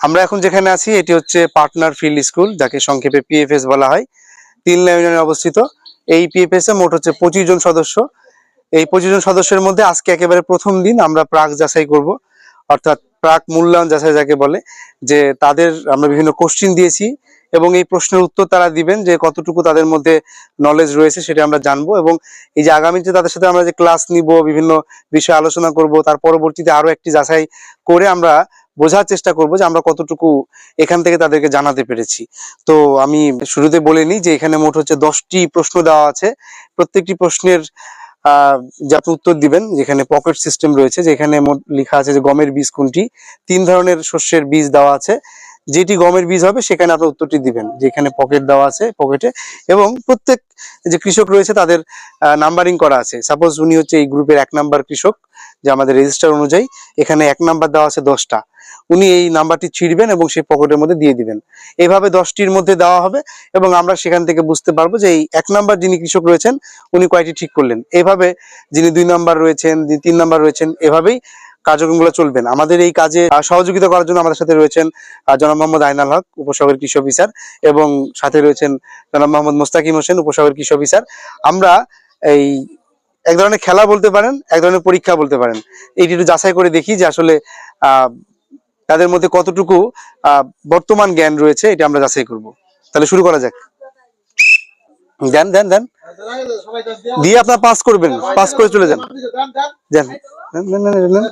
আমরা এখন যেখানে আছি, এটি হচ্ছে পার্টনার ফিল্ড স্কুল, যাকে সংক্ষেপে পিএফএস বলা হয়। তিন ইউনিয়নে অবস্থিত। এই পিএফএস এ মোট হচ্ছে পঁচিশ জন সদস্য। এই পঁচিশ জন সদস্যের মধ্যে আজকে একেবারে প্রথম দিন আমরা প্রাক যাচাই করব। অর্থাৎ প্রাক মূল্যায়ন যাচাই যাকে বলে, যে তাদের আমরা বিভিন্ন কোশ্চিন দিয়েছি এবং এই প্রশ্নের উত্তর তারা দিবেন, যে কতটুকু তাদের মধ্যে নলেজ রয়েছে সেটা আমরা জানব এবং এই যে আগামীতে তাদের সাথে আমরা যে ক্লাস নিব, বিভিন্ন বিষয়ে আলোচনা করব, তার পরবর্তীতে আরও একটি যাচাই করে আমরা বোঝার চেষ্টা করব যে আমরা কতটুকু এখান থেকে তাদেরকে জানাতে পেরেছি। তো আমি শুরুতে বলে নিই যে এখানে মোট হচ্ছে দশটি প্রশ্ন দেওয়া আছে। প্রত্যেকটি প্রশ্নের আহ, যে আপনি উত্তর দিবেন যেখানে পকেট সিস্টেম রয়েছে যেখানে লেখা আছে যে গমের বীজ কোনটি তিন ধরনের শস্যের বীজ দেওয়া আছে। যেটি গমের বীজ হবে সেখানে আপনার উত্তরটি দিবেন যেখানে পকেট দেওয়া আছে পকেটে। এবং প্রত্যেক যে কৃষক রয়েছে তাদের নাম্বারিং করা আছে। সাপোজ উনি হচ্ছে এই গ্রুপের এক নাম্বার কৃষক যে আমাদের রেজিস্টার অনুযায়ী এখানে এক নাম্বার দেওয়া আছে দশটা। উনি এই নাম্বারটি ছিঁড়বেন এবং সেই পকেটের মধ্যে দিয়ে দিবেন। এইভাবে দশটির মধ্যে দেওয়া হবে এবং আমরা সেখান থেকে বুঝতে পারব যে এই এক নাম্বার যিনি কৃষক রয়েছেন, উনি কয়টি ঠিক করলেন। এইভাবে যিনি দুই নাম্বার রয়েছেন, যিনি তিন নাম্বার রয়েছেন, এভাবেই কার্যক্রমগুলো চলবেন আমাদের এই কাজে সহযোগিতা করার জন্য আমাদের সাথে রয়েছেন জনাব মোহাম্মদ আইনাল হক উপসাগর কৃষি অফিসার এবং সাথে রয়েছেন জনাব মোহাম্মদ মোস্তাকিম হোসেন উপসাগর কৃষি অফিসার। আমরা এই এক ধরনের খেলা বলতে পারেন এক ধরনের পরীক্ষা বলতে পারেন। এইটি একটু যাচাই করে দেখি যে আসলে আহ তাদের মধ্যে কতটুকু আহ, বর্তমান জ্ঞান রয়েছে এটা আমরা যাচাই করব। তাহলে শুরু করা যাক। দেন দেন দেন। দিয়ে আপনার পাস করবেন পাস করে চলে যান। দেন, যান।